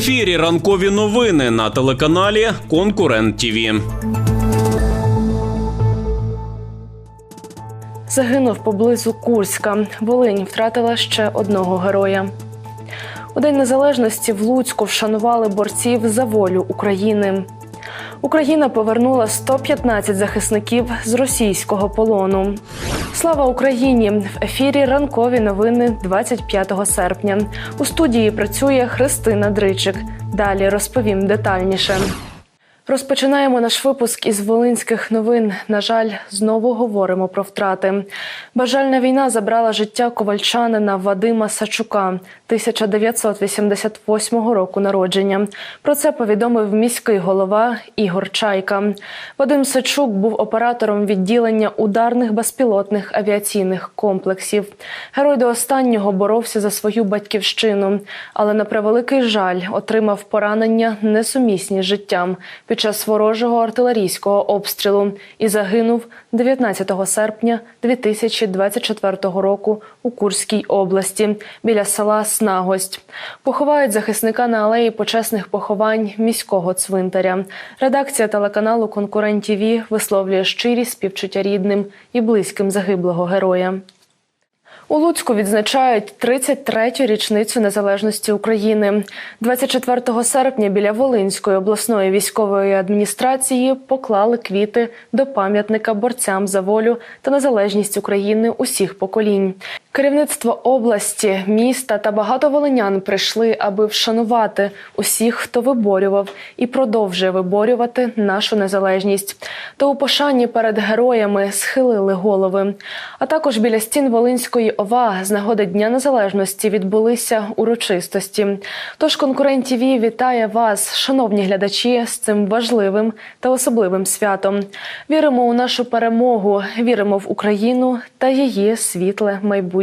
ефірі ранкові новини на телеканалі Конкурент ТІВІ. Загинув поблизу Курська. Волинь втратила ще одного героя. У День Незалежності в Луцьку вшанували борців за волю України. Україна повернула 115 захисників з російського полону. Слава Україні! В ефірі ранкові новини 25 серпня. У студії працює Христина Дричик. Далі розповім детальніше. Розпочинаємо наш випуск із волинських новин. На жаль, знову говоримо про втрати. Бажальна війна забрала життя ковальчанина Вадима Сачука 1988 року народження. Про це повідомив міський голова Ігор Чайка. Вадим Сачук був оператором відділення ударних безпілотних авіаційних комплексів. Герой до останнього боровся за свою батьківщину, але на превеликий жаль отримав поранення несумісні з життям під час ворожого артилерійського обстрілу і загинув 19 серпня 2024 року у Курській області біля села Снагость. Поховають захисника на алеї почесних поховань міського цвинтаря. Редакція телеканалу Конкурент ТІВІ висловлює щирі співчуття рідним і близьким загиблого героя. У Луцьку відзначають 33-ю річницю незалежності України. 24 серпня біля Волинської обласної військової адміністрації поклали квіти до пам'ятника борцям за волю та незалежність України усіх поколінь. Керівництво області, міста та багато волинян прийшли, аби вшанувати усіх, хто виборював і продовжує виборювати нашу незалежність. Та у пошані перед героями схилили голови. А також біля стін Волинської ОВА з нагоди Дня Незалежності відбулися урочистості. Тож конкурент ТВ вітає вас, шановні глядачі, з цим важливим та особливим святом. Віримо у нашу перемогу, віримо в Україну та її світле майбутнє.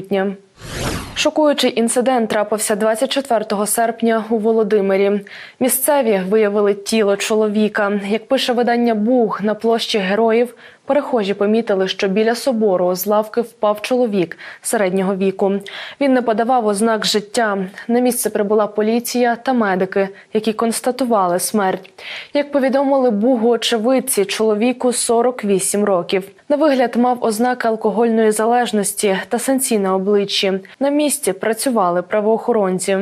Шокуючий інцидент трапився 24 серпня у Володимирі. Місцеві виявили тіло чоловіка. Як пише видання Буг на площі героїв, перехожі помітили, що біля собору з лавки впав чоловік середнього віку. Він не подавав ознак життя. На місце прибула поліція та медики, які констатували смерть. Як повідомили Бугу очевидці, чоловіку 48 років. На вигляд мав ознаки алкогольної залежності та санкцій на обличчі. На місці працювали правоохоронці.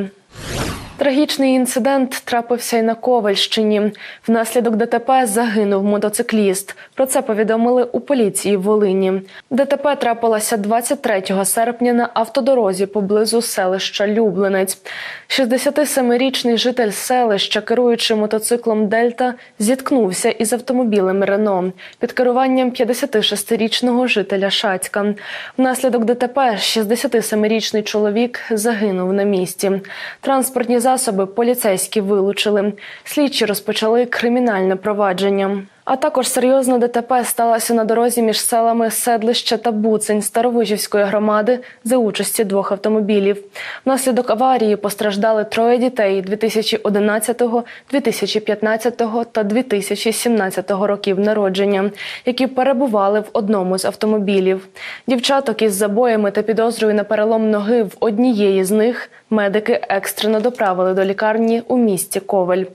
Трагічний інцидент трапився й на Ковальщині. Внаслідок ДТП загинув мотоцикліст. Про це повідомили у поліції в Волині. ДТП трапилося 23 серпня на автодорозі поблизу селища Люблинець. 67-річний житель селища, керуючи мотоциклом Дельта, зіткнувся із автомобілем Рено під керуванням 56-річного жителя Шацька. Внаслідок ДТП 67-річний чоловік загинув на місці. Транспортні засоби поліцейські вилучили. Слідчі розпочали кримінальне провадження. А також серйозна ДТП сталося на дорозі між селами Седлище та Буцень Старовижівської громади за участі двох автомобілів. Внаслідок аварії постраждали троє дітей 2011, 2015 та 2017 років народження, які перебували в одному з автомобілів. Дівчаток із забоями та підозрою на перелом ноги в однієї з них медики екстрено доправили до лікарні у місті Ковель.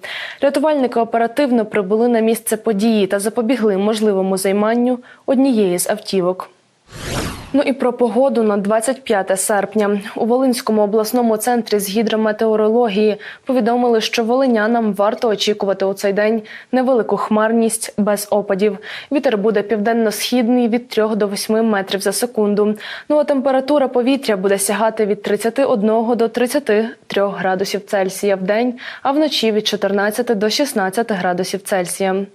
Рятувальники оперативно прибули на місце події та запобігли можливому займанню однієї з автівок. Ну і про погоду на 25 серпня у Волинському обласному центрі з гідрометеорології повідомили, що волинянам варто очікувати у цей день невелику хмарність без опадів. Вітер буде південно-східний від 3 до 8 метрів за секунду. Ну а температура повітря буде сягати від 31 до 33 градусів Цельсія в день, а вночі від 14 до 16 градусів Цельсія.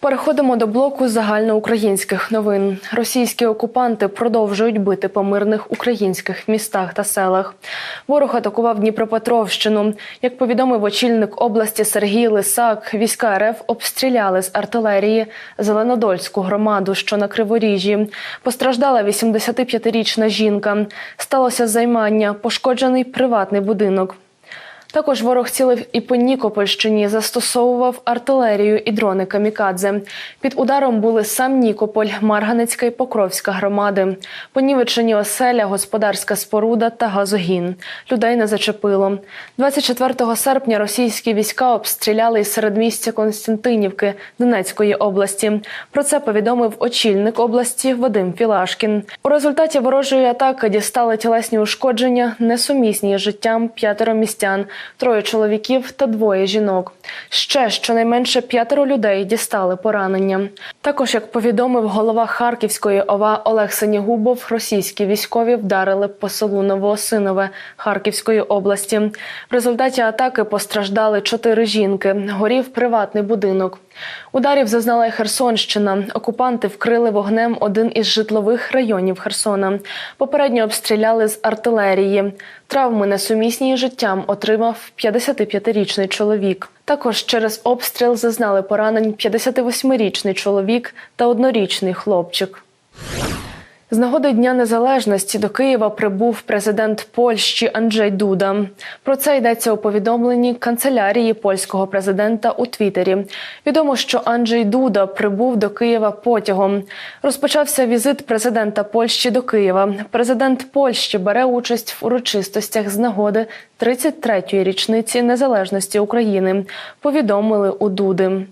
Переходимо до блоку загальноукраїнських новин. Російські окупанти продовжують бити по мирних українських містах та селах. Ворог атакував Дніпропетровщину. Як повідомив очільник області Сергій Лисак, війська РФ обстріляли з артилерії Зеленодольську громаду, що на Криворіжжі. Постраждала 85-річна жінка. Сталося займання, пошкоджений приватний будинок. Також ворог цілив і по Нікопольщині, застосовував артилерію і дрони камікадзе. Під ударом були сам Нікополь, Марганецька і Покровська громади. Понівечені оселя, господарська споруда та газогін. Людей не зачепило. 24 серпня російські війська обстріляли із середмістя Константинівки Донецької області. Про це повідомив очільник області Вадим Філашкін. У результаті ворожої атаки дістали тілесні ушкодження, несумісні з життям п'ятеро містян, троє чоловіків та двоє жінок. Ще щонайменше п'ятеро людей дістали поранення. Також, як повідомив голова Харківської ОВА Олег Сенігубов, російські військові вдарили по селу Новоосинове Харківської області. В результаті атаки постраждали чотири жінки. Горів приватний будинок. Ударів зазнала й Херсонщина. Окупанти вкрили вогнем один із житлових районів Херсона. Попередньо обстріляли з артилерії. Травми несумісні життям отримав 55-річний чоловік. Також через обстріл зазнали поранень 58-річний чоловік та однорічний хлопчик. З нагоди Дня Незалежності до Києва прибув президент Польщі Анджей Дуда. Про це йдеться у повідомленні канцелярії польського президента у Твіттері. Відомо, що Анджей Дуда прибув до Києва потягом. Розпочався візит президента Польщі до Києва. Президент Польщі бере участь в урочистостях з нагоди 33-ї річниці незалежності України. Повідомили у Дуди.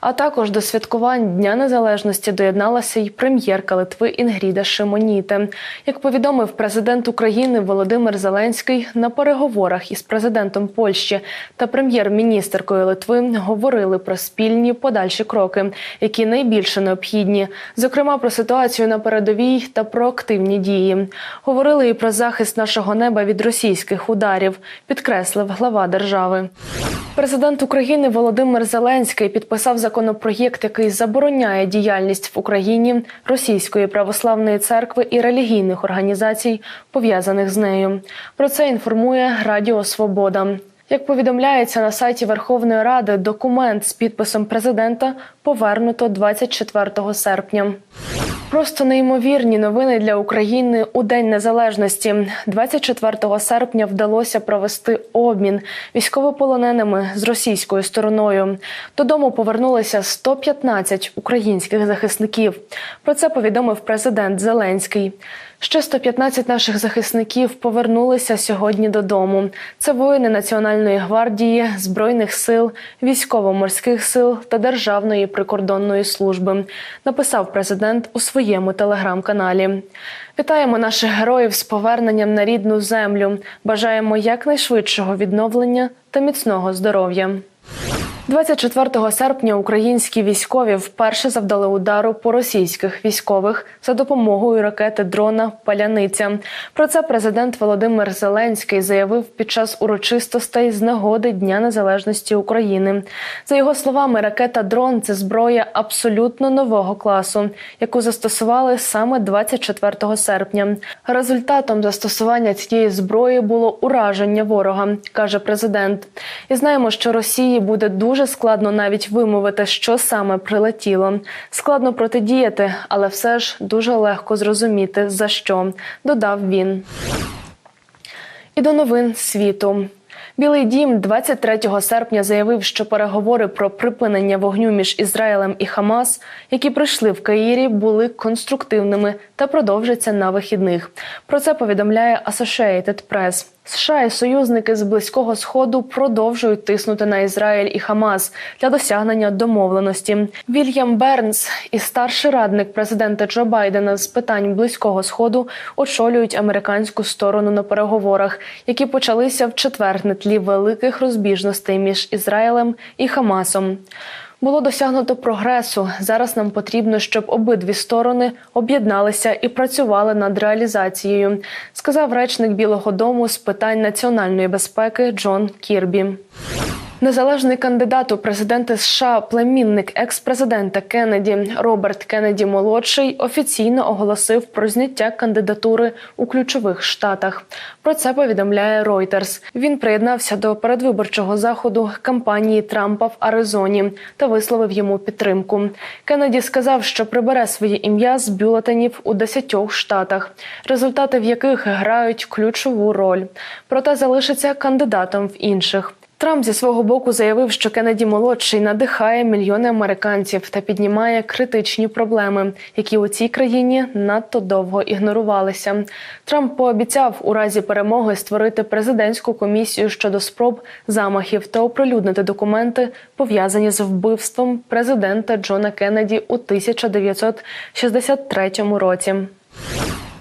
А також до святкувань Дня Незалежності доєдналася й прем'єрка Литви Інгріда Шимоніте. Як повідомив президент України Володимир Зеленський, на переговорах із президентом Польщі та прем'єр-міністеркою Литви говорили про спільні подальші кроки, які найбільше необхідні, зокрема про ситуацію на передовій та про активні дії. Говорили і про захист нашого неба від російських ударів, підкреслив глава держави. Президент України Володимир Зеленський підписав законопроєкт, який забороняє діяльність в Україні Російської православної церкви і релігійних організацій, пов'язаних з нею. Про це інформує Радіо Свобода. Як повідомляється на сайті Верховної Ради, документ з підписом президента повернуто 24 серпня. Просто неймовірні новини для України у День Незалежності. 24 серпня вдалося провести обмін військовополоненими з російською стороною. Додому повернулися 115 українських захисників. Про це повідомив президент Зеленський. Ще 115 наших захисників повернулися сьогодні додому. Це воїни Національної гвардії, збройних сил, військово-морських сил та Державної прикордонної служби. Написав президент у своєму телеграм-каналі. Вітаємо наших героїв з поверненням на рідну землю. Бажаємо якнайшвидшого відновлення та міцного здоров'я. 24 серпня українські військові вперше завдали удару по російських військових за допомогою ракети дрона Паляниця. Про це президент Володимир Зеленський заявив під час урочистостей з нагоди Дня Незалежності України. За його словами, ракета дрон це зброя абсолютно нового класу, яку застосували саме 24 серпня. Результатом застосування цієї зброї було ураження ворога, каже президент. І знаємо, що Росії буде дуже дуже складно навіть вимовити, що саме прилетіло. Складно протидіяти, але все ж дуже легко зрозуміти за що, додав він. І до новин світу. Білий дім 23 серпня заявив, що переговори про припинення вогню між Ізраїлем і Хамас, які прийшли в Каїрі, були конструктивними та продовжаться на вихідних. Про це повідомляє Associated Press. США і союзники з близького сходу продовжують тиснути на Ізраїль і Хамас для досягнення домовленості. Вільям Бернс і старший радник президента Джо Байдена з питань близького сходу очолюють американську сторону на переговорах, які почалися в четвер на тлі великих розбіжностей між Ізраїлем і Хамасом. Було досягнуто прогресу. Зараз нам потрібно, щоб обидві сторони об'єдналися і працювали над реалізацією, сказав речник Білого Дому з питань національної безпеки Джон Кірбі. Незалежний кандидат у президенти США, племінник екс-президента Кеннеді Роберт Кеннеді молодший офіційно оголосив про зняття кандидатури у ключових штатах. Про це повідомляє Reuters. Він приєднався до передвиборчого заходу кампанії Трампа в Аризоні та висловив йому підтримку. Кеннеді сказав, що прибере своє ім'я з бюлетенів у 10 штатах, результати в яких грають ключову роль. Проте залишиться кандидатом в інших. Трамп зі свого боку заявив, що Кеннеді молодший надихає мільйони американців та піднімає критичні проблеми, які у цій країні надто довго ігнорувалися. Трамп пообіцяв у разі перемоги створити президентську комісію щодо спроб замахів та оприлюднити документи, пов'язані з вбивством президента Джона Кеннеді у 1963 році.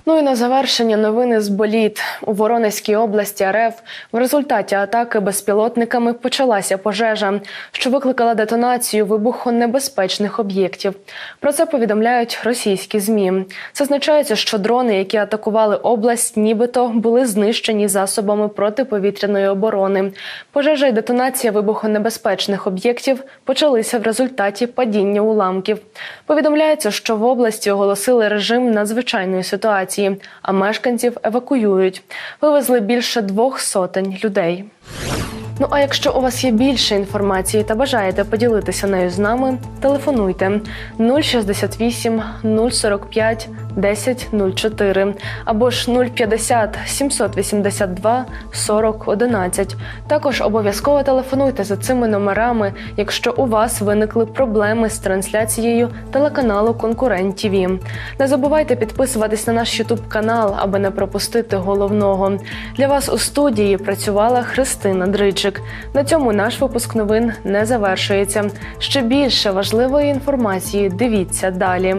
Ну і на завершення новини з боліт у Воронезькій області РФ в результаті атаки безпілотниками почалася пожежа, що викликала детонацію вибухонебезпечних об'єктів. Про це повідомляють російські змі. Зазначається, що дрони, які атакували область, нібито були знищені засобами протиповітряної оборони. Пожежа і детонація вибухонебезпечних об'єктів почалися в результаті падіння уламків. Повідомляється, що в області оголосили режим надзвичайної ситуації, а мешканців евакуюють. Вивезли більше двох сотень людей. Ну а якщо у вас є більше інформації та бажаєте поділитися нею з нами, телефонуйте 068 045 1004 або ж 050 782 40 11. Також обов'язково телефонуйте за цими номерами, якщо у вас виникли проблеми з трансляцією телеканалу Конкурент ТІВІ. Не забувайте підписуватись на наш Ютуб канал, аби не пропустити головного. Для вас у студії працювала Христина Дричик. На цьому наш випуск новин не завершується. Ще більше важливої інформації дивіться далі.